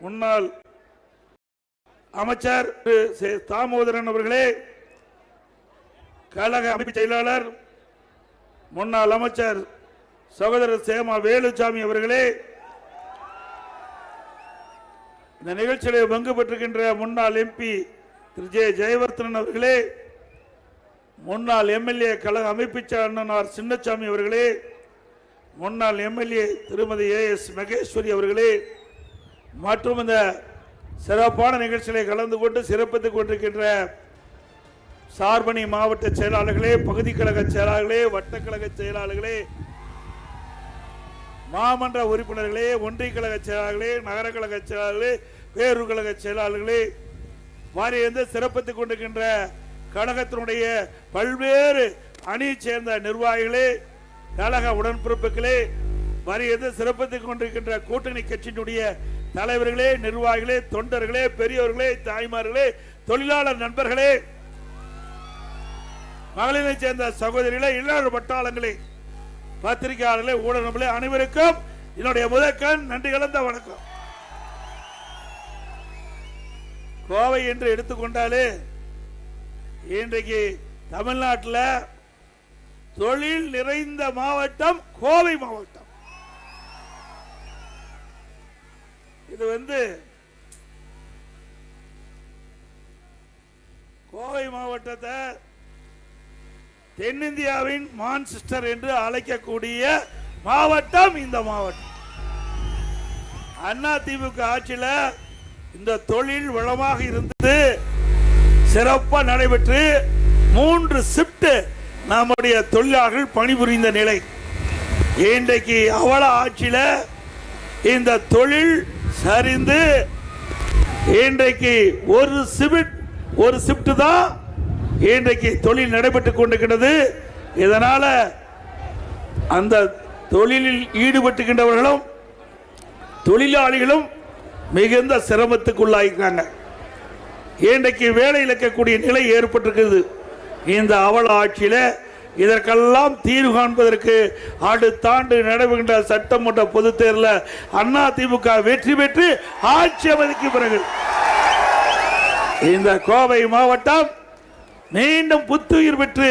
முன்னாள் அமைச்சர் திரு சே. தாமோதரன் அவர்களே கழக அமைப்பு செயலாளர் முன்னாள் அமைச்சர் சகோதரர் சேமா வேலுசாமி அவர்களே இந்த நிகழ்ச்சியிலே பங்கு பெற்றிருக்கின்ற முன்னாள் எம்பி திரு ஜே ஜெயவர்தனன் அவர்களே முன்னாள் எம்எல்ஏ கழக அமைப்பு அண்ணனார் சின்னசாமி அவர்களே முன்னாள் எம்எல்ஏ திருமதி ஏ எஸ் மகேஸ்வரி அவர்களே மற்றும் இந்த சிறப்பான நிகழ்ச்சிகளை கலந்து கொண்டு சிறப்பித்துக் கொண்டிருக்கின்ற சார்பணி மாவட்ட செயலாளர்களே பகுதி கழக செயலாளர்களே வட்டக்கழக செயலாளர்களே மாமன்ற உறுப்பினர்களே ஒன்றிய கழக செயலாளர்களே நகர கழக செயலாளர்களே பேரூர் கழக செயலாளர்களே வாரியந்து சிறப்பித்துக் கொண்டிருக்கின்ற கழகத்தினுடைய பல்வேறு அணியை சேர்ந்த நிர்வாகிகளே கழக உடன்பிறப்புகளே வாரியந்து சிறப்பித்துக் கொண்டிருக்கின்ற கூட்டணி கட்சியினுடைய தலைவர்களே நிர்வாகிகளே தொண்டர்களே பெரியவர்களே தாய்மார்களே தொழிலாளர் நண்பர்களே மகளிரை சேர்ந்த சகோதரிகளே இளைஞர் பட்டாளங்களே பத்திரிகையாளர்களே ஊடகங்களே அனைவருக்கும் என்னுடைய முதற்கண் நன்றி கலந்த வணக்கம். கோவை என்று எடுத்துக்கொண்டாலே இன்றைக்கு தமிழ்நாட்டில் தொழில் நிறைந்த மாவட்டம் கோவை மாவட்டம். இது வந்து கோவை மாவட்டத்தை தென்னிந்தியாவின் மான்செஸ்டர் என்று அழைக்கக்கூடிய மாவட்டம் இந்த மாவட்டம். அண்ணா திமுக ஆட்சியில இந்த தொழில் வளமாக இருந்தது சிறப்பாக நடைபெற்று மூன்று ஷிப்ட் நம்முடைய தொழிலாளர்கள் பணிபுரிந்த நிலை. இன்றைக்கு அவல ஆட்சியில இந்த தொழில் சரிந்து இன்றைக்கு ஒரு சிமிட் ஒரு சிப்ட் தான் இன்றைக்கு தொழில் நடைபெற்றுக் கொண்டிருக்கிறது. இதனால அந்த தொழிலில் ஈடுபட்டுகின்றவர்களும் தொழிலாளிகளும் மிகுந்த சிரமத்துக்குள்ளாயிருக்காங்க. இன்றைக்கு வேலை இழக்கக்கூடிய நிலை ஏற்பட்டிருக்குது இந்த அவல ஆட்சியில் இதற்கெல்லாம் தீர்வு காண்பதற்கு அடுத்த ஆண்டு நடைபெறுகின்ற சட்டமன்ற பொதுத் தேர்தலில் அண்ணா திமுக வெற்றி பெற்று ஆட்சி அமைதிக்கு பிறகு. இந்த கோவை மாவட்டம் மீண்டும் புத்துயிர் பெற்று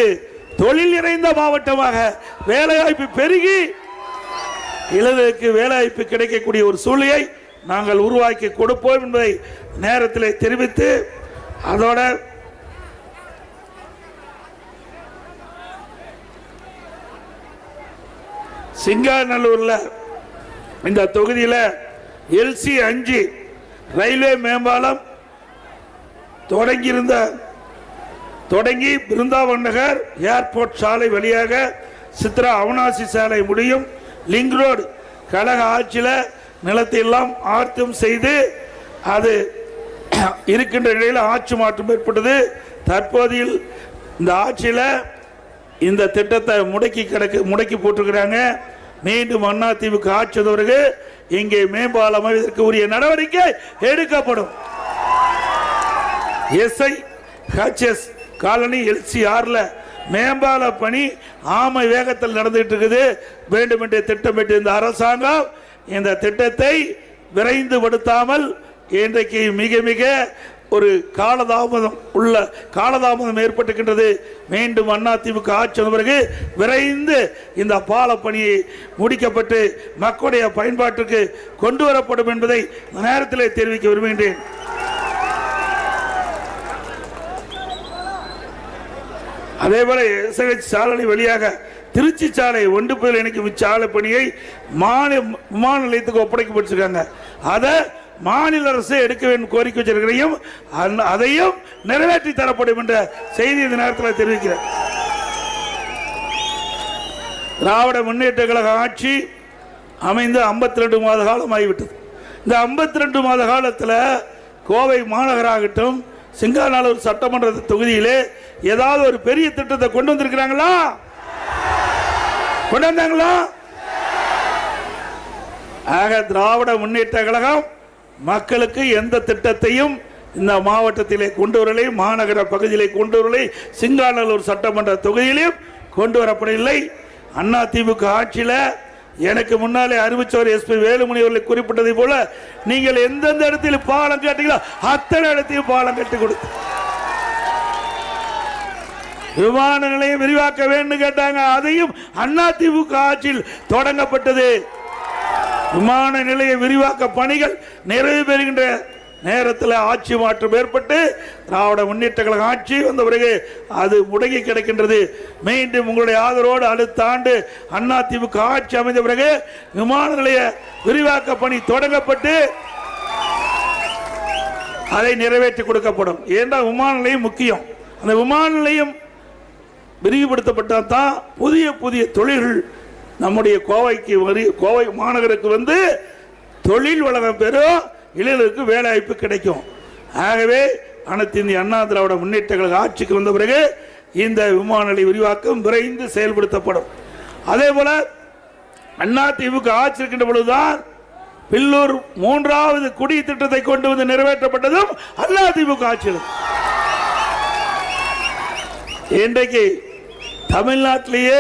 தொழில் நிறைந்த மாவட்டமாக வேலைவாய்ப்பு பெருகி இளைஞருக்கு வேலைவாய்ப்பு கிடைக்கக்கூடிய ஒரு சூழ்நிலையை நாங்கள் உருவாக்கி கொடுப்போம் என்பதை நேரத்தில் தெரிவித்து அதோட சிங்காநல்லூர்ல இந்த தொகுதியில் எல்சி அஞ்சு ரயில்வே மேம்பாலம் தொடங்கியிருந்த தொடங்கி பிருந்தாவன் நகர் ஏர்போர்ட் சாலை வழியாக சித்ரா அவனாசி சாலை முடியும். லிங்க் ரோடு கழக ஆட்சியில் நிலத்தை எல்லாம் ஆர்த்தம் செய்து அது இருக்கின்ற நிலையில் ஆட்சி மாற்றம் ஏற்பட்டது. தற்போதையில் இந்த ஆட்சியில் இந்த திட்டத்தை முடக்கி கிடக்கு முடக்கி போட்டிருக்கிறாங்க. மீண்டும் அண்ணா திமுக இங்கே மேம்பாலம் அமைவதற்கு உரிய நடவடிக்கை எடுக்கப்படும். எஸ்ஐ ஹெச்எஸ் காலனி எல்சி மேம்பால பணி ஆமை வேகத்தில் நடந்துட்டு இருக்குது. வேண்டுமென்றே திட்டமிட்டிருந்த திட்டமிட்டு இந்த அரசாங்கம் இந்த திட்டத்தை விரைந்துபடுத்தாமல் இன்றைக்கு மிக மிக ஒரு காலதாமதம் உள்ள காலதாமதம் ஏற்பட்டுக்கின்றது. மீண்டும் அண்ணா திமுக ஆட்சி வந்த பிறகு விரைந்து இந்த பால பணியை முடிக்கப்பட்டு மக்களுடைய பயன்பாட்டிற்கு கொண்டு வரப்படும் என்பதை நேரத்திலே நேரத்தில் தெரிவிக்க விரும்புகின்றேன். அதேபோல போல சாலை வழியாக திருச்சி சாலை ஒன்று புயல் இணைக்கும் இச்சாலை பணியை மாநில விமான நிலையத்துக்கு ஒப்படைக்கப்பட்டிருக்காங்க. அதை மாநில அரசு எடுக்க வேண்டும் கோரிக்கை வச்சிருக்கிறையும் அதையும் நிறைவேற்றி தரப்படும் என்ற செய்தி இந்த நேரத்தில் தெரிவிக்கிறேன். திராவிட முன்னேற்ற கழக ஆட்சி அமைந்து 52 ரெண்டு மாத காலம் ஆகிவிட்டது. இந்த 52 ரெண்டு மாத காலத்தில் கோவை மாநகராகட்டும் சிங்காநல்லூர் சட்டமன்ற தொகுதியிலே ஏதாவது ஒரு பெரிய திட்டத்தை கொண்டு வந்திருக்கிறாங்களா? கொண்டு வந்தாங்களா? ஆக திராவிட முன்னேற்ற கழகம் மக்களுக்கு எந்த திட்டத்தையும் இந்த மாவட்டத்திலே கொண்டு வரலை மாநகர பகுதியிலே கொண்டு வரலை சிங்காநல்லூர் சட்டமன்ற தொகுதியிலையும் கொண்டு வரப்படவில்லை. அண்ணா திமுக ஆட்சியில் எனக்கு முன்னாலே அறிவிச்சவர் எஸ்பி வேலுமணி அவர்களை குறிப்பிட்டதை போல நீங்கள் எந்தெந்த இடத்தில் பாலம் கேட்டீங்களோ அத்தனை இடத்தையும் பாலம் கட்டி கொடுத்து. விமான நிலையம் விரிவாக்க வேண்டும் கேட்டாங்க. அதையும் அதிமுக ஆட்சியில் தொடங்கப்பட்டது. விமான நிலைய விரிவாக்க பணிகள் நிறைவு பெறுகின்ற நேரத்தில் ஆட்சி மாற்றம் ஏற்பட்டு திராவிட முன்னேற்ற கழக ஆட்சி வந்த பிறகு அது முடங்கி கிடக்கின்றது. மீண்டும் உங்களுடைய ஆதரவோடு அடுத்த ஆண்டு அதிமுக ஆட்சி அமைந்த பிறகு விமான நிலைய விரிவாக்க பணி தொடங்கப்பட்டு அதை நிறைவேற்றி கொடுக்கப்படும். ஏன்னா விமான நிலையம் முக்கியம். அந்த விமான நிலையம் விரிவுபடுத்தப்பட்டால் தான் புதிய புதிய தொழில்கள் நம்முடைய கோவைக்கு வரி கோவை மாநகருக்கு வந்து தொழில் வளம் பெறும் இளைஞருக்கு வேலைவாய்ப்பு கிடைக்கும். ஆகவே அனைத்து இந்திய அண்ணா திராவிட முன்னேற்ற கழக ஆட்சிக்கு வந்த பிறகு இந்த விமான நிலைய விரிவாக்கம் விரைந்து செயல்படுத்தப்படும். அதே போல அண்ணா திமுக ஆட்சி இருக்கின்ற பொழுதுதான் பில்லூர் மூன்றாவது குடி திட்டத்தை கொண்டு வந்து நிறைவேற்றப்பட்டதும் அண்ணா திமுக ஆட்சியில் இன்றைக்கு தமிழ்நாட்டிலேயே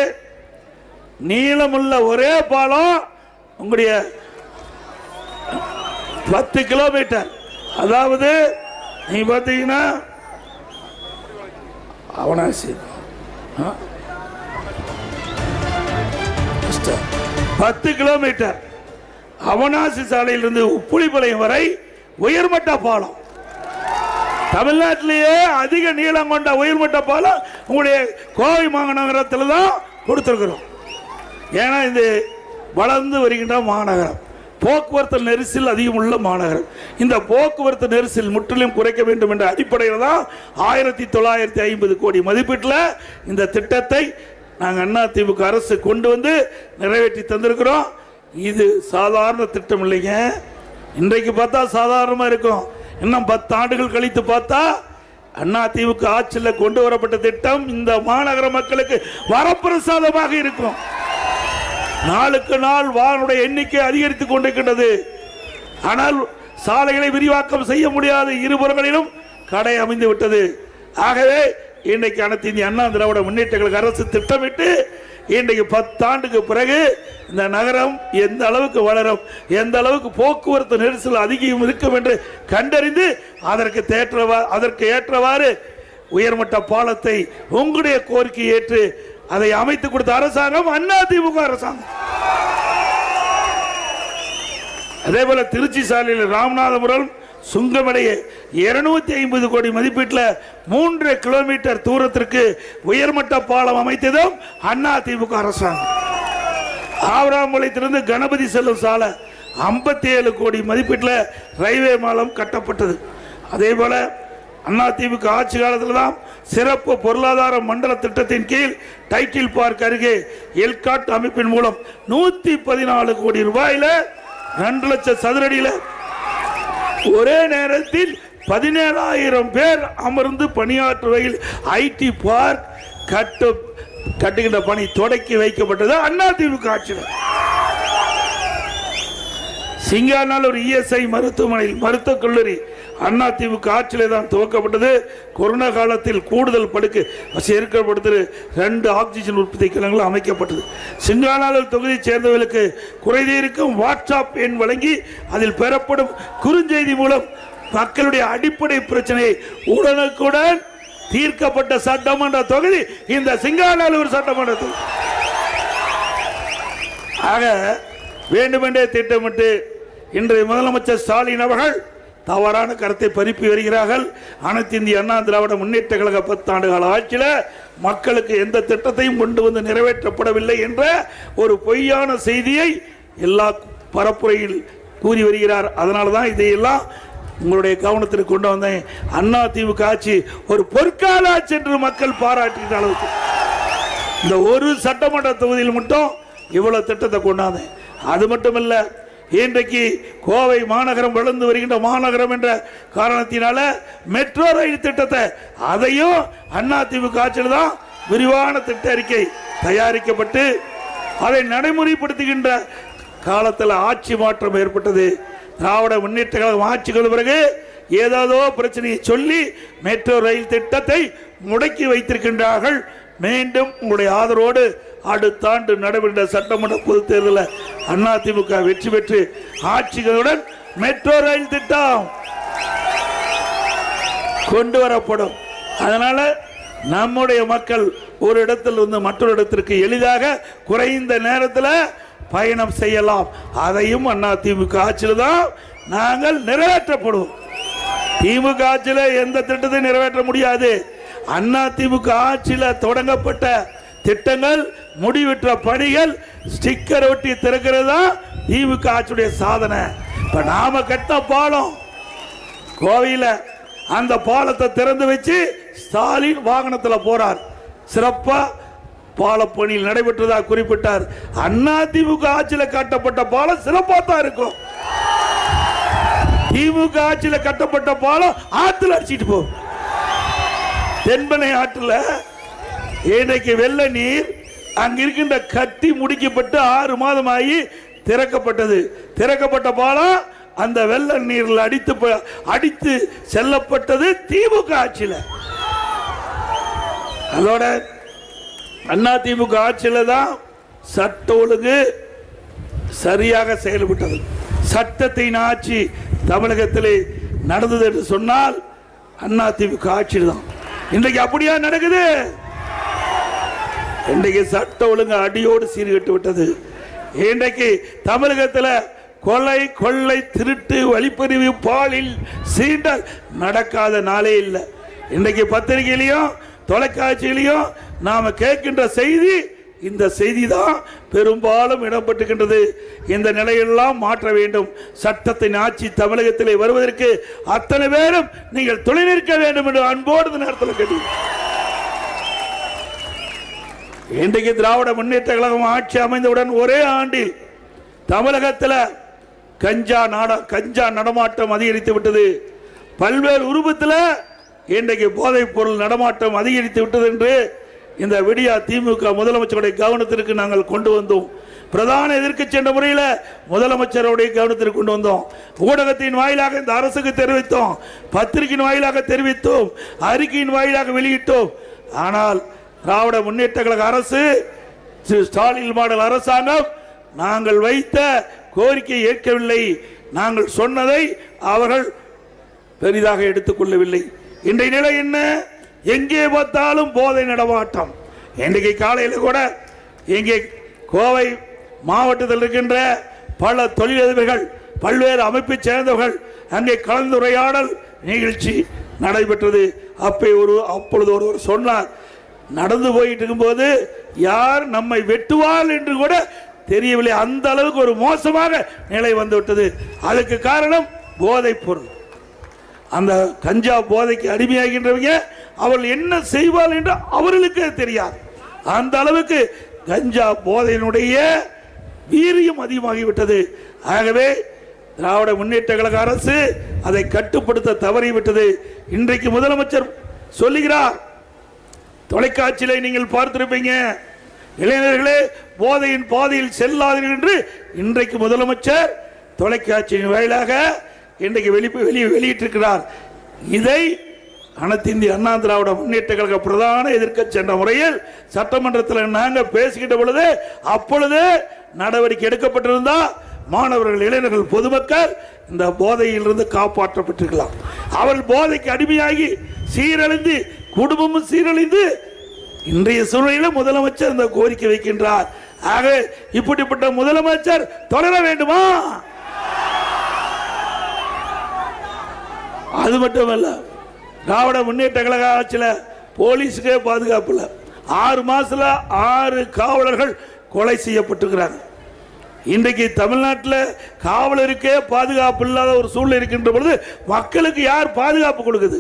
நீளமுள்ள ஒரே பாலம் உங்களுடைய பத்து கிலோமீட்டர். அதாவது நீ பார்த்தீங்கன்னா அவனாசி பத்து கிலோமீட்டர். அவனாசி சாலையிலிருந்து உப்புளிப்பாளையம் வரை உயர்மட்ட பாலம். தமிழ்நாட்டிலேயே அதிக நீளம் கொண்ட உயர்மட்ட பாலம் உங்களுடைய கோவை மாநகரத்தில் தான் கொடுத்துருக்குறோம். ஏன்னா இது வளர்ந்து வருகின்ற மாநகரம். போக்குவரத்து நெரிசல் அதிகம் உள்ள மாநகரம். இந்த போக்குவரத்து நெரிசல் முற்றிலும் குறைக்க வேண்டும் என்ற அடிப்படையில் தான் ஆயிரத்தி தொள்ளாயிரத்தி ஐம்பது கோடி மதிப்பீட்டில் இந்த திட்டத்தை நாங்கள் அண்ணா திமுக அரசு கொண்டு வந்து நிறைவேற்றி தந்திருக்கிறோம். இது சாதாரண திட்டம் இல்லைங்க. இன்றைக்கு பார்த்தா சாதாரணமாக இருக்கும். இன்னும் பத்து ஆண்டுகள் கழித்து பார்த்தா அண்ணா திமுக ஆட்சியில் கொண்டு வரப்பட்ட திட்டம் இந்த மாநகர மக்களுக்கு வரப்பிரசாதமாக இருக்கும். நாளுக்கு நாள் வாகனுடைய எண்ணிக்கை அதிகரித்துக் கொண்டிருக்கின்றது. ஆனால் சாலைகளை விரிவாக்கம் செய்ய முடியாத இருபுறங்களிலும் கடை அமைந்து விட்டது. ஆகவே இன்றைக்கு அனைத்து இந்திய அண்ணா திராவிட முன்னேற்றங்களுக்கு அரசு திட்டமிட்டு இன்றைக்கு பத்தாண்டுக்கு பிறகு இந்த நகரம் எந்த அளவுக்கு வளரும் எந்த அளவுக்கு போக்குவரத்து நெரிசல் அதிகம் இருக்கும் என்று கண்டறிந்து அதற்கு தேற்றவா அதற்கு ஏற்றவாறு உயர்மட்ட பாலத்தை உங்களுடைய கோரிக்கை ஏற்று அதை அமைத்து கொடுத்த அரசாங்கம் அதிமுக அரசாங்கம். அதே போல திருச்சி சாலையில் ராமநாதபுரம் சுங்கமடைய இருநூத்தி ஐம்பது கோடி மதிப்பீட்டில் மூன்று கிலோமீட்டர் தூரத்திற்கு உயர்மட்ட பாலம் அமைத்ததும் அண்ணா திமுக அரசாங்கம். ஆவராம்பாளையத்திலிருந்து கணபதி செல்லும் சாலை ஐம்பத்தி ஏழு கோடி மதிப்பீட்டில் ரயில்வே மாலம் கட்டப்பட்டது. அதே போல அதிமுக ஆட்சி காலத்தில் தான் சிறப்பு பொருளாதார மண்டல திட்டத்தின் கீழ் டைட்டில் பார்க் அருகே எல்காட் அமைப்பின் மூலம் நூத்தி பதினாலு கோடி ரூபாயில ரெண்டு லட்சம் சதுரடியில ஒரே நேரத்தில் பதினேழாயிரம் பேர் அமர்ந்து பணியாற்றுவையில் ஐடி பார்க் கட்டு கட்டுகின்ற பணி தொடக்கி வைக்கப்பட்டது அதிமுக ஆட்சியில். ஒரு இஎஸ்ஐ மருத்துவமனையில் மருத்துவக் கல்லூரி அதிமுக ஆட்சியிலே தான் துவக்கப்பட்டது. கொரோனா காலத்தில் கூடுதல் படுக்கை சேர்க்கப்படுத்து ரெண்டு ஆக்சிஜன் உற்பத்தி கிளங்களும் அமைக்கப்பட்டது. சிங்காநல்லூர் தொகுதியை சேர்ந்தவர்களுக்கு குறைதீர்க்கும் வாட்ஸ்அப் எண் வழங்கி அதில் பெறப்படும் குறுஞ்செய்தி மூலம் மக்களுடைய அடிப்படை பிரச்சனையை உடனுக்குடன் தீர்க்கப்பட்ட சட்டமன்ற தொகுதி இந்த சிங்காநல்லூர் சட்டமன்ற தொகுதி. ஆக வேண்டுமென்றே திட்டமிட்டு இன்றைய முதலமைச்சர் ஸ்டாலின் அவர்கள் தவறான கருத்தை பரப்பி வருகிறார்கள். அனைத்து இந்திய அண்ணா திராவிட முன்னேற்ற கழக பத்தாண்டு கால ஆட்சியில் மக்களுக்கு எந்த திட்டத்தையும் கொண்டு வந்து நிறைவேற்றப்படவில்லை என்ற ஒரு பொய்யான செய்தியை எல்லா பரப்புரையில் கூறி வருகிறார். அதனால தான் இதையெல்லாம் உங்களுடைய கவனத்திற்கு கொண்டு வந்தேன். அண்ணா திமுக ஆட்சி ஒரு பொற்கால ஆட்சி என்று மக்கள் பாராட்டுகிற அளவுக்கு. இந்த ஒரு சட்டமன்ற தொகுதியில் மட்டும் இவ்வளவு திட்டத்தை கொண்டாந்தேன். அது மட்டுமல்ல இன்றைக்கு கோவை மாநகரம் வளர்ந்து வருகின்ற மாநகரம் என்ற காரணத்தினால மெட்ரோ ரயில் திட்டத்தை அதையும் அண்ணா ஆட்சியில் தான் விரிவான திட்ட அறிக்கை தயாரிக்கப்பட்டு அதை நடைமுறைப்படுத்துகின்ற காலத்தில் ஆட்சி மாற்றம் ஏற்பட்டது. திராவிட முன்னேற்ற கழகம் ஆட்சிக்கு பிறகு ஏதேதோ பிரச்சனையை சொல்லி மெட்ரோ ரயில் திட்டத்தை முடக்கி வைத்திருக்கின்றார்கள். மீண்டும் உங்களுடைய ஆதரவோடு அடுத்த ஆண்டு நடைபெற்ற சட்டமன்ற பொதுத் தேர்தலில் அதிமுக வெற்றி பெற்று ஆட்சிகளுடன் மெட்ரோ ரயில் திட்டம் கொண்டு வரப்படும். அதனால நம்முடைய மக்கள் ஒரு இடத்தில் இருந்து மற்றொரு இடத்திற்கு எளிதாக குறைந்த நேரத்தில் பயணம் செய்யலாம். அதையும் அண்ணா திமுக ஆட்சியில் தான் நாங்கள் நிறைவேற்றப்படுவோம். திமுக ஆட்சியில் எந்த திட்டத்தையும் நிறைவேற்ற முடியாது. அண்ணா திமுக ஆட்சியில் தொடங்கப்பட்ட திட்டங்கள் முடிவிற்ற பணிகள் ஸ்டிக்கர் ஒட்டி திறக்கிறது தான் திமுக ஆட்சியுடைய சாதனை. இப்ப நாம கட்ட பாலம். கோவையில் அந்த பாலத்தை திறந்து வச்சு ஸ்டாலின் வாகனத்தில் போறார். சிறப்பா பாலப்பணியில் நடைபெற்றதா குறிப்பிட்டார். அண்ணா திமுக ஆட்சியில் கட்டப்பட்ட பாலம் சிறப்பா தான் இருக்கும். திமுக ஆட்சியில் கட்டப்பட்ட பாலம் ஆற்றுல அடிச்சிட்டு போகும். தென்பனை ஆற்றுல இன்றைக்கு வெள்ள நீர் அங்க இருக்கின்ற கட்டி முடிக்கப்பட்டு ஆறு மாதமாகி திறக்கப்பட்டது. திறக்கப்பட்ட பாலம் அந்த வெள்ள நீரில் அடித்து ப- அடித்து செல்லப்பட்டது திமுக ஆட்சியில். அதோட அண்ணா திமுக ஆட்சியில் தான் சட்ட ஒழுங்கு சரியாக செயல்பட்டது. சட்டத்தின் ஆட்சி தமிழகத்தில் நடந்தது என்று சொன்னால் அண்ணா திமுக ஆட்சியில் தான். இன்றைக்கு அப்படியா நடக்குது? இன்றைக்கு சட்ட ஒழுங்கு அடியோடு சீர்கட்டு விட்டது. இன்றைக்கு தமிழகத்தில் கொலை கொள்ளை திருட்டு வழிப்பறிவு பாலில் சீண்டல் நடக்காத நாளே இல்லை. இன்றைக்கு பத்திரிகையிலையும் தொலைக்காட்சியிலையும் நாம் கேட்கின்ற செய்தி இந்த செய்தி தான் பெரும்பாலும் இடம்பெற்றுகின்றது. இந்த நிலையெல்லாம் மாற்ற வேண்டும். சட்டத்தின் ஆட்சி தமிழகத்திலே வருவதற்கு அத்தனை பேரும் நீங்கள் துணை நிற்க வேண்டும் என்று அன்போடு நேரத்தில் கேட்டீங்க இன்றைக்கு திராவிட முன்னேற்ற கழகம் ஆட்சி அமைந்தவுடன் ஒரே ஆண்டில் தமிழகத்தில் கஞ்சா நாட கஞ்சா நடமாட்டம் அதிகரித்து விட்டது. பல்வேறு உருவத்தில் இன்றைக்கு போதைப் பொருள் நடமாட்டம் அதிகரித்து விட்டது என்று இந்த விடியா திமுக முதலமைச்சருடைய கவனத்திற்கு நாங்கள் கொண்டு வந்தோம். பிரதான எதிர்க்கட்சி என்ற முறையில் முதலமைச்சருடைய கவனத்திற்கு கொண்டு வந்தோம். ஊடகத்தின் வாயிலாக இந்த அரசுக்கு தெரிவித்தோம். பத்திரிகையின் வாயிலாக தெரிவித்தோம். அறிக்கையின் வாயிலாக வெளியிட்டோம். ஆனால் திராவிட முன்னேற்ற கழக அரசு திரு ஸ்டாலின் மாடல் அரசாங்கம் நாங்கள் வைத்த கோரிக்கையை ஏற்கவில்லை. நாங்கள் சொன்னதை அவர்கள் பெரிதாக எடுத்துக்கொள்ளவில்லை. இன்றைய நிலை என்ன? எங்கே பார்த்தாலும் போதை நடமாட்டம். இன்றைக்கு காலையில் கூட இங்கே கோவை மாவட்டத்தில் இருக்கின்ற பல தொழிலதிபர்கள் பல்வேறு அமைப்பை சேர்ந்தவர்கள் அங்கே கலந்துரையாடல் நிகழ்ச்சி நடைபெற்றது. அப்பே ஒரு அப்பொழுது ஒருவர் சொன்னார் நடந்து போயிட்டு இருக்கும்போது யார் நம்மை வெட்டுவாள் என்று கூட தெரியவில்லை. அந்த அளவுக்கு ஒரு மோசமாக நிலை வந்து விட்டது. அதுக்கு காரணம் போதைப் பொருள். அந்த கஞ்சா போதைக்கு அடிமையாகின்றவங்க அவள் என்ன செய்வார் என்று அவர்களுக்கு தெரியாது. அந்த அளவுக்கு கஞ்சா போதையினுடைய வீரியம் அதிகமாகிவிட்டது. ஆகவே திராவிட முன்னேற்ற கழக அரசு அதை கட்டுப்படுத்த தவறிவிட்டது. இன்றைக்கு முதலமைச்சர் சொல்லுகிறார் தொலைக்காட்சியில நீங்கள் பார்த்திருப்பீங்க. இளைஞர்களே போதையின் பாதையில் செல்லாதீர்கள் என்று இன்றைக்கு முதலமைச்சர் தொலைக்காட்சியின் வாயிலாக இன்றைக்கு வெளி வெளி வெளியிட்டிருக்கிறார். இதை அனைத்திந்திய அண்ணா திராவிட முன்னேற்ற கழக பிரதான எதிர்க்கட்சி என்ற முறையில் சட்டமன்றத்தில் நாங்கள் பேசுகின்ற பொழுது அப்பொழுது நடவடிக்கை எடுக்கப்பட்டிருந்தா மாணவர்கள் இளைஞர்கள் பொதுமக்கள் இந்த போதையிலிருந்து காப்பாற்றப்பட்டிருக்கலாம். அவர்கள் போதைக்கு அடிமையாகி சீரழிந்து குடும்பமும் சீரழிந்து இன்றைய சூழ்நிலையில் முதலமைச்சர் இந்த கோரிக்கை வைக்கின்றார். ஆக இப்படிப்பட்ட முதலமைச்சர் தொடர வேண்டுமா? அது மட்டுமல்ல திராவிட முன்னேற்ற கழக ஆட்சியில் போலீஸுக்கே பாதுகாப்பு இல்லை. ஆறு மாதத்தில் ஆறு காவலர்கள் கொலை செய்யப்பட்டிருக்கிறாங்க. இன்றைக்கு தமிழ்நாட்டில் காவலருக்கே பாதுகாப்பு இல்லாத ஒரு சூழ்நிலை இருக்கின்ற பொழுது மக்களுக்கு யார் பாதுகாப்பு கொடுக்குது?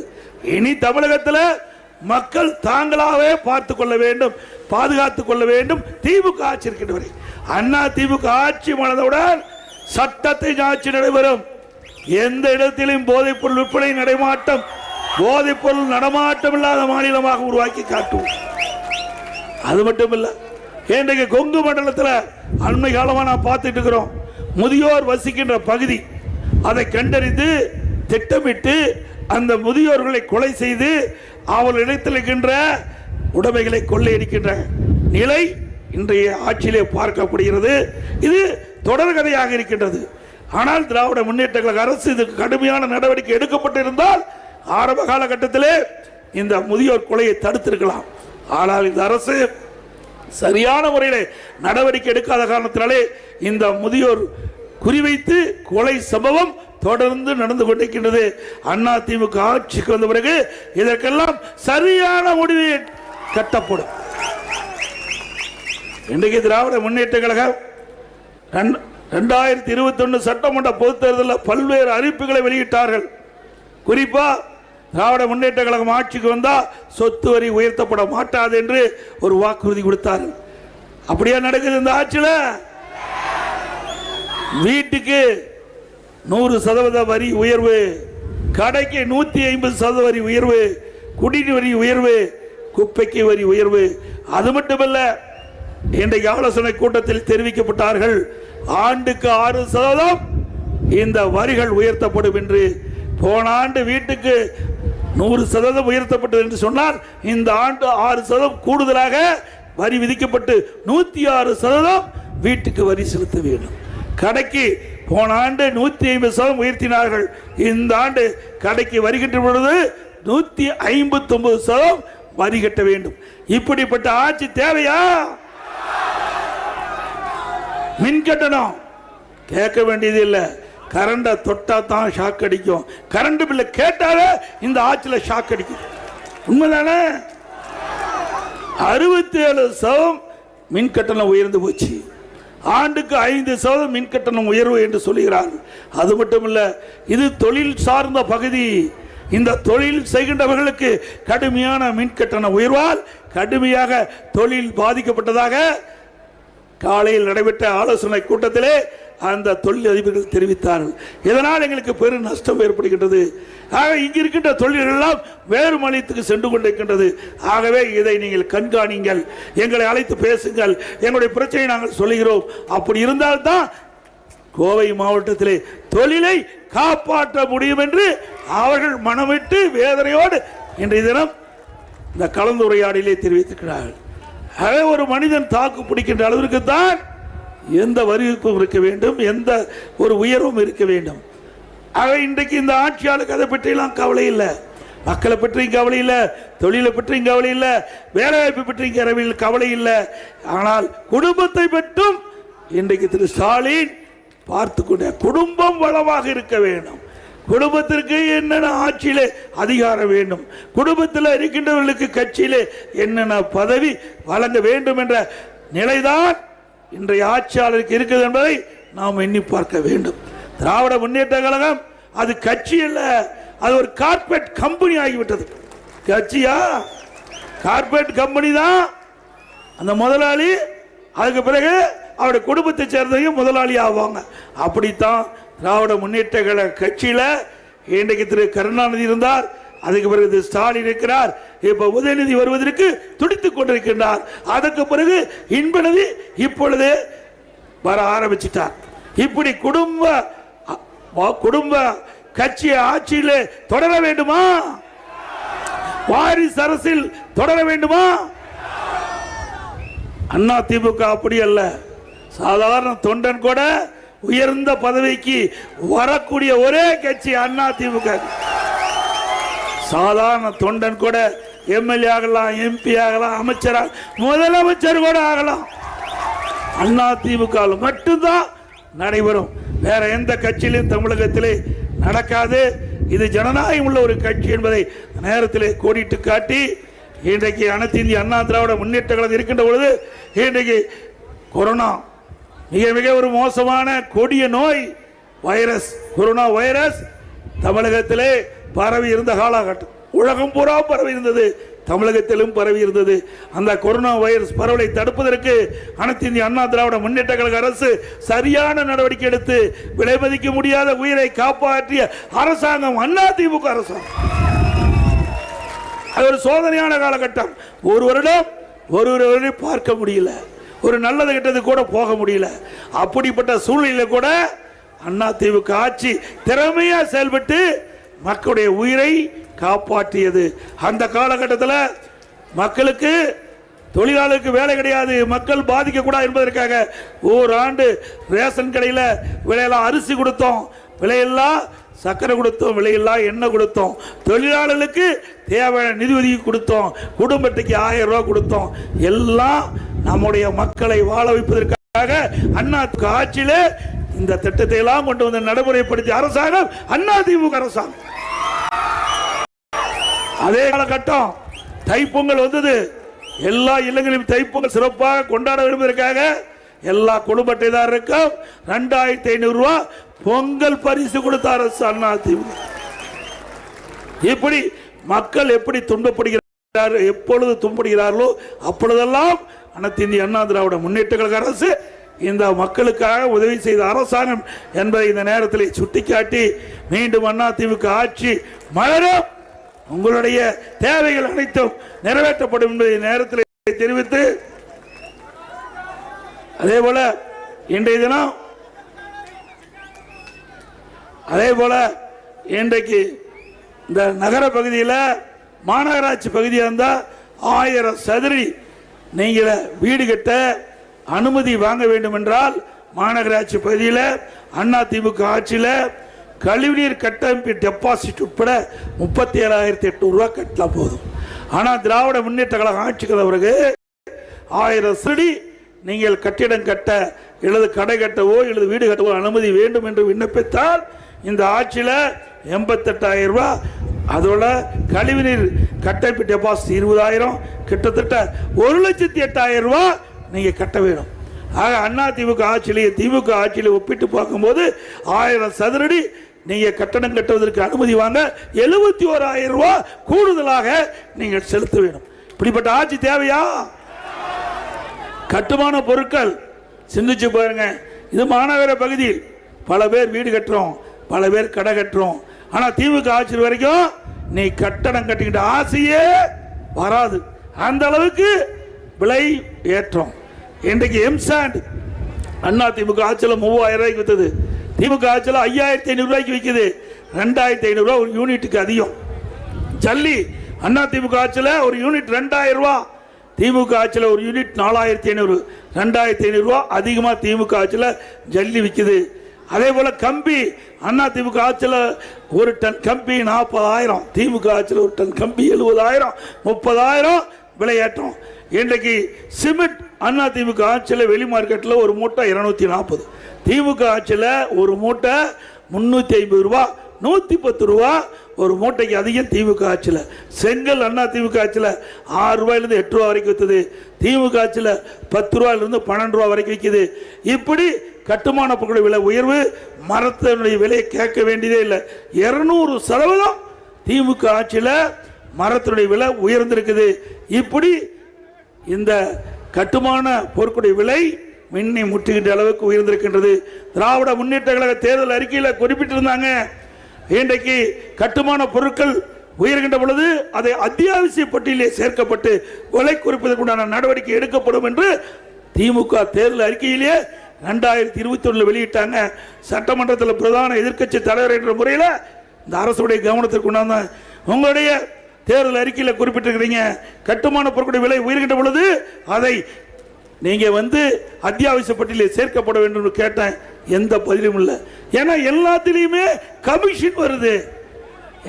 இனி தமிழகத்தில் மக்கள் தாங்களாகவே பார்த்து கொள்ள வேண்டும் பாதுகாத்துக் கொள்ள வேண்டும் திமுக ஆட்சி இருக்கின்ற வரை. அண்ணா திமுக ஆட்சி மனதவுடன் சட்டத்தை ஆட்சி நடைபெறும். எந்த இடத்திலும் போதைப் பொருள் விற்பனை நடைமாட்டம் போதைப் பொருள் நடமாட்டம் இல்லாத மாநிலமாக உருவாக்கி காட்டுவோம். அது மட்டும் இல்லை இன்றைக்கு கொங்கு மண்டலத்தில் அண்மை காலமாக நான் பார்த்துட்டு இருக்கிறோம். முதியோர் வசிக்கின்ற பகுதி அதை கண்டறிந்து திட்டமிட்டு அந்த முதியோர்களை கொலை செய்து அவர்களிடத்தில் இருக்கின்ற உடைமைகளை கொள்ளையடிக்கின்ற நிலை இன்றைய ஆட்சியிலே பார்க்கப்படுகிறது. இது தொடர்கதையாக இருக்கின்றது. ஆனால் திராவிட முன்னேற்ற கழக அரசு இதுக்கு கடுமையான நடவடிக்கை எடுக்கப்பட்டிருந்தால் ஆரம்ப காலகட்டத்திலே இந்த முதியோர் கொலையை தடுத்திருக்கலாம். ஆனால் இந்த அரசு சரியான முறையில் நடவடிக்கை எடுக்காத காரணத்தினாலே இந்த முதியோர் குறிவைத்து கொலை சம்பவம் தொடர்ந்து நடந்து கொண்டிருக்கின்றது. அண்ணா திமுக ஆட்சிக்கு வந்த பிறகு இதற்கெல்லாம் சரியான முடிவு கட்டப்படும். இன்றைக்கு திராவிட முன்னேற்ற கழகம் ரெண்டாயிரத்தி இருபத்தி ஒன்று சட்டமன்ற பொதுத் தேர்தலில் பல்வேறு அறிவிப்புகளை வெளியிட்டார்கள். குறிப்பா திராவிட முன்னேற்ற கழகம் ஆட்சிக்கு வந்தால் சொத்து வரி உயர்த்தப்பட மாட்டாது என்று ஒரு வாக்குறுதி கொடுத்தார்கள். அப்படியே நடக்குது இந்த ஆட்சியில்? வீட்டுக்கு நூறு சதவீத வரி உயர்வு கடைக்கு நூத்தி ஐம்பது சதவீத வரி உயர்வு குடிநீர் வரி உயர்வு குப்பைக்கு வரி உயர்வு. அது மட்டுமல்ல இன்றைக்கு ஆலோசனை கூட்டத்தில் தெரிவிக்கப்பட்டார்கள் ஆண்டுக்கு ஆறு சதவீதம் இந்த வரிகள் உயர்த்தப்படும் என்று. போன ஆண்டு வீட்டுக்கு நூறு சதவீதம் உயர்த்தப்பட்டது என்று சொன்னால் இந்த ஆண்டு ஆறு சதவீதம் கூடுதலாக வரி விதிக்கப்பட்டு நூத்தி ஆறு சதவீதம் வீட்டுக்கு வரி செலுத்த வேண்டும். கடைக்கு போன ஆண்டு நூத்தி ஐம்பது சதவீதம் உயர்த்தினார்கள். இந்த ஆண்டு கடைக்கு வரி பொழுது நூத்தி ஐம்பத்தி ஒன்பது சதவீதம் வரி கட்ட வேண்டும். இப்படிப்பட்ட ஆட்சி தேவையா? மின் கட்டணம். கேட்க வேண்டியது இல்லை. கரண்டை தொட்டா தான் ஷாக் அடிக்கும். கரண்ட் பில்லை கேட்டாலே இந்த ஆட்சியில் ஷாக் அடிக்கும் உண்மைதானே? அறுபத்தி ஏழு சதம் மின் கட்டணம் உயர்ந்து போச்சு. ஆண்டுக்கு ஐந்து சதவீதம் மின் கட்டணம் உயர்வு என்று சொல்லுகிறார் அது மட்டுமல்ல இது தொழில் சார்ந்த பகுதி. இந்த தொழில் செய்கின்றவர்களுக்கு கடுமையான மின் கட்டண உயர்வால் கடுமையாக தொழில் பாதிக்கப்பட்டதாக காலையில் நடைபெற்ற ஆலோசனை கூட்டத்திலே அந்த தொழில் அதிபர்கள் தெரிவித்தார்கள். இதனால் எங்களுக்கு பெரும் நஷ்டம் ஏற்படுகின்றது. ஆக இங்கு இருக்கின்ற தொழில்கள் எல்லாம் வேறு மாநிலத்துக்கு சென்று கொண்டிருக்கின்றது. ஆகவே இதை நீங்கள் கண்காணிங்கள். எங்களை அழைத்து பேசுங்கள். எங்களுடைய பிரச்சனையை நாங்கள் சொல்லுகிறோம். அப்படி இருந்தால்தான் கோவை மாவட்டத்திலே தொழிலை காப்பாற்ற முடியும் என்று அவர்கள் மனமிட்டு வேதனையோடு இன்றைய தினம் இந்த கலந்துரையாடலே தெரிவித்திருக்கிறார்கள். ஆகவே ஒரு மனிதன் தாக்கு பிடிக்கின்ற அளவிற்கு தான் எந்த வரிவிப்பும் இருக்க வேண்டும் எந்த ஒரு உயர்வும் இருக்க வேண்டும். ஆக இன்றைக்கு இந்த ஆட்சியாளருக்கு அதை பற்றியெல்லாம் கவலை இல்லை. மக்களை பற்றியும் கவலை இல்லை தொழிலை பற்றியும் கவலை இல்லை வேலைவாய்ப்பு பற்றியும் கரவில் கவலை இல்லை. ஆனால் குடும்பத்தை பற்றும் இன்றைக்கு திரு ஸ்டாலின் பார்த்து கொண்ட குடும்பம் வளமாக இருக்க வேண்டும். குடும்பத்திற்கு என்னென்ன ஆட்சியிலே அதிகாரம் வேண்டும்? குடும்பத்தில் இருக்கின்றவர்களுக்கு கட்சியிலே என்னென்ன பதவி வழங்க வேண்டும் என்ற நிலைதான் இன்றைய ஆட்சியாளருக்கு இருக்குது என்பதை நாம் எண்ணி பார்க்க வேண்டும். திராவிட முன்னேற்ற கழகம் அது கட்சி அல்ல அது ஒரு கார்பரேட் கம்பெனி ஆகிவிட்டது. கட்சியா? கார்பரேட் கம்பெனி தான். அந்த முதலாளி அதுக்கு பிறகு அவருடைய குடும்பத்தை சேர்ந்தவங்க முதலாளி ஆவாங்க. அப்படித்தான் திராவிட முன்னேற்ற கழக கட்சியில் இன்றைக்கு திரு கருணாநிதி இருந்தார். அதுக்கு பிறகு ஸ்டாலின் இருக்கிறார். இப்ப உதயநிதி வருவதற்கு துடித்துக் கொண்டிருக்கின்றார். அதற்கு பிறகு இன்பநிதி இப்பொழுது வர ஆரம்பிச்சிட்டார். இப்படி குடும்ப குடும்ப கட்சி ஆட்சியில் தொடர வேண்டுமா? வாரிசு அரசில் தொடர வேண்டுமா? அண்ணா திமுக அப்படி அல்ல. சாதாரண தொண்டன் கூட உயர்ந்த பதவிக்கு வரக்கூடிய ஒரே கட்சி அண்ணா திமுக. சாதாரண தொண்டன் கூட எம்எல்ஏ ஆகலாம் எம்பி ஆகலாம் அமைச்சரா முதலமைச்சர் கூட ஆகலாம். அண்ணா திமுக மட்டும்தான் நடைபெறும். வேற எந்த கட்சியிலும் தமிழகத்திலே நடக்காது. இது ஜனநாயகம் உள்ள ஒரு கட்சி என்பதை நேரத்திலே கோடிட்டு காட்டி இன்றைக்கு அனைத்து இந்திய அண்ணா திராவிட முன்னேற்ற கழகம் இருக்கின்ற பொழுது இன்றைக்கு கொரோனா மிக மிக ஒரு மோசமான கொடிய நோய் வைரஸ் கொரோனா வைரஸ் தமிழகத்திலே பரவி இருந்த காலகட்டம். உலகம் பூரா பரவி இருந்தது. தமிழகத்திலும் பரவி இருந்தது. அந்த கொரோனா வைரஸ் பரவலை தடுப்பதற்கு அனைத்து இந்திய அண்ணா திராவிட முன்னேற்ற கழக அரசு சரியான நடவடிக்கை எடுத்து விலைமதிக்க முடியாத உயிரை காப்பாற்றிய அரசாங்கம் அண்ணா திமுக அரசாங்கம். அது ஒரு சோதனையான காலகட்டம். ஒரு வருடம் ஒரு வருடம் பார்க்க முடியல. ஒரு நல்லது கெட்டது கூட போக முடியல. அப்படிப்பட்ட சூழ்நிலையில் கூட அண்ணா திமுக ஆட்சி திறமையா செயல்பட்டு மக்களுடைய உயிரை காப்பாற்றியது. அந்த காலகட்டத்தில் மக்களுக்கு தொழிலாளருக்கு வேலை கிடையாது. மக்கள் பாதிக்கக்கூடாது என்பதற்காக ஓராண்டு ரேஷன் கடையில் விலையெல்லாம் அரிசி கொடுத்தோம். விலையெல்லாம் சக்கரை கொடுத்தோம் விலையெல்லாம் எண்ணெய் கொடுத்தோம். தொழிலாளர்களுக்கு தேவையான நிதி உதவி கொடுத்தோம். குடும்பத்துக்கு ஆயிரம் ரூபா கொடுத்தோம். எல்லாம் நம்முடைய மக்களை வாழ வைப்பதற்காக அண்ணா ஆட்சியில இந்த திட்டத்தை எல்லாம் கொண்டு வந்து நடைமுறைப்படுத்திய அரசாங்கம் அண்ணா திமுக அரசாங்கம். அதே காலகட்டம் தைப்பொங்கல் வந்தது. எல்லா இல்லங்களிலும் தைப்பொங்கல் சிறப்பாக கொண்டாட விரும்புவதற்காக எல்லா குடும்பத்தைதாருக்கும் ரெண்டாயிரத்தி ஐநூறு ரூபா பொங்கல் பரிசு கொடுத்த அரசு அண்ணா திமுக இப்படி மக்கள் எப்படி துன்பப்படுகிறார் எப்பொழுது துன்படுகிறார்களோ அப்பொழுதெல்லாம் அனைத்து இந்திய அண்ணா திராவிட முன்னேற்ற கழக அரசு இந்த மக்களுக்காக உதவி செய்த அரசாங்கம் என்பதை இந்த நேரத்தில் சுட்டிக்காட்டி மீண்டும் அண்ணா ஆட்சி மலரும். உங்களுடைய தேவைகள் அனைத்தும் நிறைவேற்றப்படும் என்பதை நேரத்தில் தெரிவித்து அதே போல இன்றைய தினம் அதே போல இன்றைக்கு இந்த நகர பகுதியில் மாநகராட்சி பகுதியாக இருந்தால் ஆயிரம் சதுரி நீங்கள் வீடு கட்ட அனுமதி வாங்க வேண்டும் என்றால் மாநகராட்சி பகுதியில் அண்ணா திமுக ஆட்சியில் கழிவுநீர் கட்டமைப்பு டெபாசிட் உட்பட முப்பத்தி ஏழாயிரத்தி எட்நூறுரூவா கட்டலாம் போதும். ஆனால் திராவிட முன்னேற்ற கழகம் ஆட்சிக்கு பிறகு ஆயிரம் செடி நீங்கள் கட்டிடம் கட்ட எழுது கடை கட்டவோ எழுது வீடு கட்டவோ அனுமதி வேண்டும் என்று விண்ணப்பித்தால் இந்த ஆட்சியில் எண்பத்தெட்டாயிரம் ரூபா அதோட கழிவுநீர் கட்டமைப்பு டெபாசிட் இருபதாயிரம் கிட்டத்தட்ட ஒரு லட்சத்தி எட்டாயிரம் ரூபா நீங்கள் கட்ட வேணும். ஆக அண்ணா திமுக ஆட்சியிலேயே திமுக ஆட்சியில் ஒப்பிட்டு பார்க்கும்போது ஆயிரம் சதுரடி நீங்கள் கட்டணம் கட்டுவதற்கு அனுமதி வாங்க எழுபத்தி ஓராயிரம் ரூபா கூடுதலாக நீங்கள் செலுத்த வேண்டும் இப்படிப்பட்ட ஆட்சி தேவையா? கட்டுமான பொருட்கள் சிந்திச்சு பாருங்க. இது மாநகர பகுதியில் பல பேர் வீடு கட்டுறோம் பல பேர் கடை கட்டுறோம். ஆனால் திமுக ஆட்சி வரைக்கும் நீ கட்டணம் கட்டிக்கிட்ட ஆசையே வராது. அந்த அளவுக்கு விலை ஏற்றம். இன்றைக்கு எம்சாண்ட் அண்ணா திமுக ஆட்சியில் மூவாயிரம் ரூபாய்க்கு வித்தது. திமுக ஆட்சியில் ஐயாயிரத்தி ஐநூறு ரூபாய்க்கு விற்குது ரெண்டாயிரத்தி ஐநூறு ஒரு யூனிட்டுக்கு அதிகம். ஜல்லி அண்ணா திமுக ஆட்சியில் ஒரு யூனிட் ரெண்டாயிரம் ரூபா. திமுக ஆட்சியில் ஒரு யூனிட் நாலாயிரத்தி ஐநூறு. ரெண்டாயிரத்தி ஐநூறுரூவா அதிகமாக திமுக ஆட்சியில் ஜல்லி விற்குது அதே போல் கம்பி அண்ணா திமுக ஆட்சியில் ஒரு டன் கம்பி நாற்பதாயிரம். திமுக ஆட்சியில் ஒரு டன் கம்பி எழுபதாயிரம். முப்பதாயிரம் விலையேற்றம். இன்றைக்கு சிமெண்ட் அண்ணா திமுக ஆட்சியில் வெளி மார்க்கெட்டில் ஒரு மூட்டை இருநூத்தி நாற்பது திமுக ஆட்சியில் ஒரு மூட்டை முந்நூற்றி ஐம்பது ரூபா நூற்றி பத்து ரூபா ஒரு மூட்டைக்கு அதிகம் திமுக ஆட்சியில். செங்கல் அண்ணா திமுக ஆட்சியில் ஆறு ரூபாயிலேருந்து எட்டு ரூபா வரைக்கும் விற்றது திமுக ஆட்சியில் பத்து ரூபாயிலிருந்து பன்னெண்டு ரூபா வரைக்கும் விற்கிது இப்படி கட்டுமான பொருட்கள் விலை உயர்வு மரத்தினுடைய விலையை கேட்க வேண்டியதே இல்லை. இரநூறு சதவீதம் திமுக ஆட்சியில் மரத்தினுடைய விலை உயர்ந்திருக்குது. இப்படி இந்த கட்டுமான பொருட்களுடைய விலை மின்னி முற்றுகின்ற அளவுக்கு உயர்ந்திருக்கின்றது. திராவிட முன்னேற்ற கழக தேர்தல் அறிக்கையில் குறிப்பிட்டிருந்தாங்க. இன்றைக்கு கட்டுமான பொருட்கள் உயர்கின்ற பொழுது அதை அத்தியாவசிய பட்டியலே சேர்க்கப்பட்டு விலை குறிப்பதற்குண்டான நடவடிக்கை எடுக்கப்படும் என்று திமுக தேர்தல் அறிக்கையிலேயே ரெண்டாயிரத்தி இருபத்தி ஒண்ணுல வெளியிட்டாங்க. சட்டமன்றத்தில் பிரதான எதிர்க்கட்சி தலைவர் என்ற முறையில் இந்த அரசுடைய கவனத்திற்கு உங்களுடைய தேர்தல் அறிக்கையில் குறிப்பிட்டிருக்கிறீங்க. கட்டுமான பொருட்களுடைய விலை உயர்கின்ற பொழுது அதை நீங்கள் வந்து அத்தியாவசிய பட்டியலில் சேர்க்கப்பட வேண்டும் கேட்டேன். எந்த பதிலும் இல்லை. ஏன்னா எல்லாத்திலையுமே கமிஷன் வருது.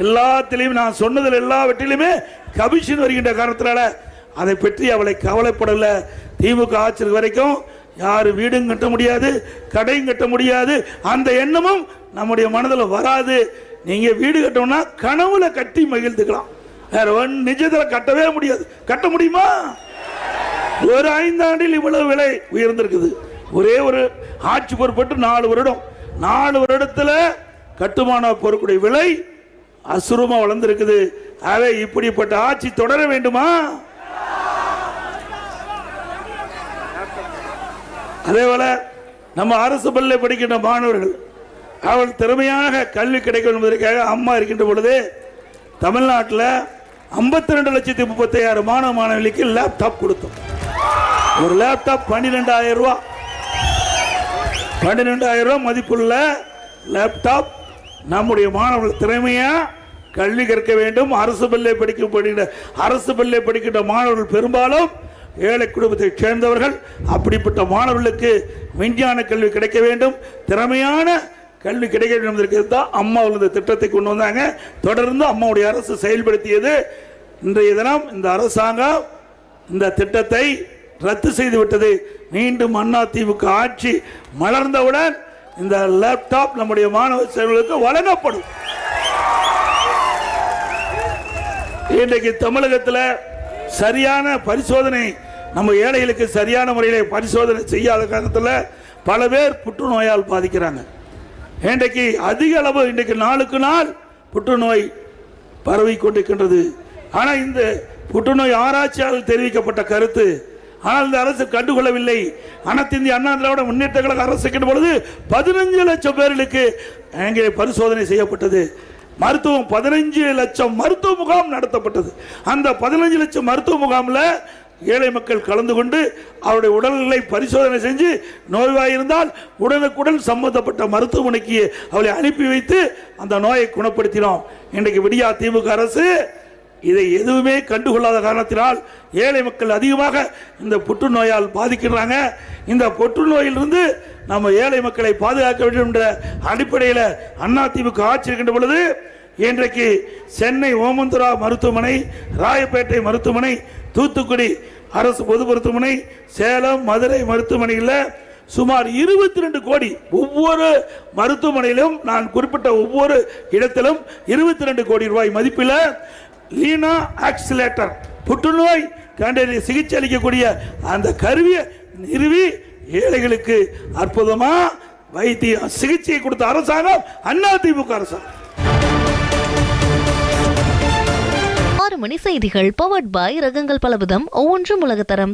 எல்லாத்திலையும் நான் சொன்னதில் எல்லாவற்றிலுமே கமிஷன் வருகின்ற காரணத்தினால அதை பற்றி அவளை கவலைப்படலை. திமுக ஆட்சி வரைக்கும் யார் வீடும் கட்ட முடியாது கடையும் கட்ட முடியாது. அந்த எண்ணமும் நம்முடைய மனதில் வராது. நீங்கள் வீடு கட்டணும்னா கனவுல கட்டி மகிழ்ந்துக்கலாம். வேற ஒன்று நிஜத்தில் கட்டவே முடியாது. கட்ட முடியுமா? ஒரு ஐந்தாண்டில் இவ்வளவு விலை உயர்ந்திருக்குது. ஒரே ஒரு ஆட்சி பொறுப்பட்டு நாலு வருடம். நாலு வருடத்தில் கட்டுமான பொருட்களுடைய விலை அசுரமாக வளர்ந்துருக்குது. ஆகவே இப்படிப்பட்ட ஆட்சி தொடர வேண்டுமா? அதே போல நம்ம அரசு பள்ளி படிக்கின்ற மாணவர்கள் அவள் திறமையாக கல்வி கிடைக்கும் என்பதற்காக அம்மா இருக்கின்ற பொழுது தமிழ்நாட்டில் ஐம்பத்தி ரெண்டு லட்சத்தி முப்பத்தையாயிரம் மாணவ மாணவிகளுக்கு லேப்டாப் கொடுத்தோம். ஒரு லேப்டாப் பன்னிரெண்டாயிரம் ரூபா. பன்னிரெண்டாயிரம் ரூபா மதிப்புள்ள லேப்டாப் நம்முடைய மாணவர்கள் திறமையா கல்வி கற்க வேண்டும். அரசு பள்ளியை படிக்க படிக்கிற அரசு பள்ளியை படிக்கின்ற மாணவர்கள் பெரும்பாலும் ஏழை குடும்பத்தைச் சேர்ந்தவர்கள். அப்படிப்பட்ட மாணவர்களுக்கு விஞ்ஞான கல்வி கிடைக்க வேண்டும். திறமையான கல்வி கிடைக்க வேண்டும் தான் அம்மா இந்த திட்டத்தை கொண்டு வந்தாங்க. தொடர்ந்து அம்மாவுடைய அரசு செயல்படுத்தியது. இன்றைய தினம் இந்த அரசாங்கம் இந்த திட்டத்தை ரத்து செய்து விட்டது. மீண்டும் அண்ணா திமுக ஆட்சி மலர்ந்தவுடன் இந்த லேப்டாப் நம்முடைய மாணவ செல்வர்களுக்கு வழங்கப்படும். இன்றைக்கு தமிழகத்தில் சரியான பரிசோதனை நம்ம ஏழைகளுக்கு சரியான முறையில் பரிசோதனை செய்யாத காரணத்தில் பல பேர் புற்றுநோயால் பாதிக்கிறாங்க. இன்றைக்கு அதிக அளவு இன்றைக்கு நாளுக்கு நாள் புற்றுநோய் பரவி கொண்டிருக்கின்றது. ஆனால் இந்த புற்றுநோய் ஆராய்ச்சியாளர் தெரிவிக்கப்பட்ட கருத்து ஆனால் இந்த அரசு கண்டுகொள்ளவில்லை. அனைத்து இந்திய அண்ணா திராவிட முன்னேற்ற கழக அரசு பொழுது பதினஞ்சு லட்சம் பேர்களுக்கு அங்கே பரிசோதனை செய்யப்பட்டது. மருத்துவம் பதினஞ்சு லட்சம் மருத்துவ முகாம் நடத்தப்பட்டது. அந்த பதினஞ்சு லட்சம் மருத்துவ முகாமில் ஏழை மக்கள் கலந்து கொண்டு அவருடைய உடல்நிலை பரிசோதனை செஞ்சு நோய்வாயிருந்தால் உடனுக்குடன் சம்பந்தப்பட்ட மருத்துவமனைக்கு அவளை அனுப்பி வைத்து அந்த நோயை குணப்படுத்தினோம். இன்றைக்கு விடியா திமுக அரசு இதை எதுவுமே கண்டுகொள்ளாத காரணத்தினால் ஏழை மக்கள் அதிகமாக இந்த புற்றுநோயால் பாதிக்கிறாங்க. இந்த புற்றுநோயிலிருந்து நம்ம ஏழை மக்களை பாதுகாக்க வேண்டும் என்ற அடிப்படையில் அண்ணா ஆட்சி இருக்கின்ற பொழுது இன்றைக்கு சென்னை ஓமந்துரா மருத்துவமனை ராயப்பேட்டை மருத்துவமனை தூத்துக்குடி அரசு பொது மருத்துவமனை சேலம் மதுரை மருத்துவமனையில் சுமார் இருபத்தி ரெண்டு கோடி ஒவ்வொரு மருத்துவமனையிலும் நான் குறிப்பிட்ட ஒவ்வொரு இடத்திலும் இருபத்தி ரெண்டு கோடி ரூபாய் மதிப்பில் லீனா ஆக்சிலேட்டர் புற்றுநோய் கண்டறி சிகிச்சை அளிக்கக்கூடிய அந்த கருவியை நிறுவி ஏழைகளுக்கு அற்புதமாக வைத்தியம் சிகிச்சையை கொடுத்த அரசாங்கம் அண்ணா திமுக அரசாங்கம் ஆறு மணி செய்திகள் பவர்ட் பாய் ரகங்கள் பலவிதம் ஒவ்வொன்றும் உலகத்தரம்.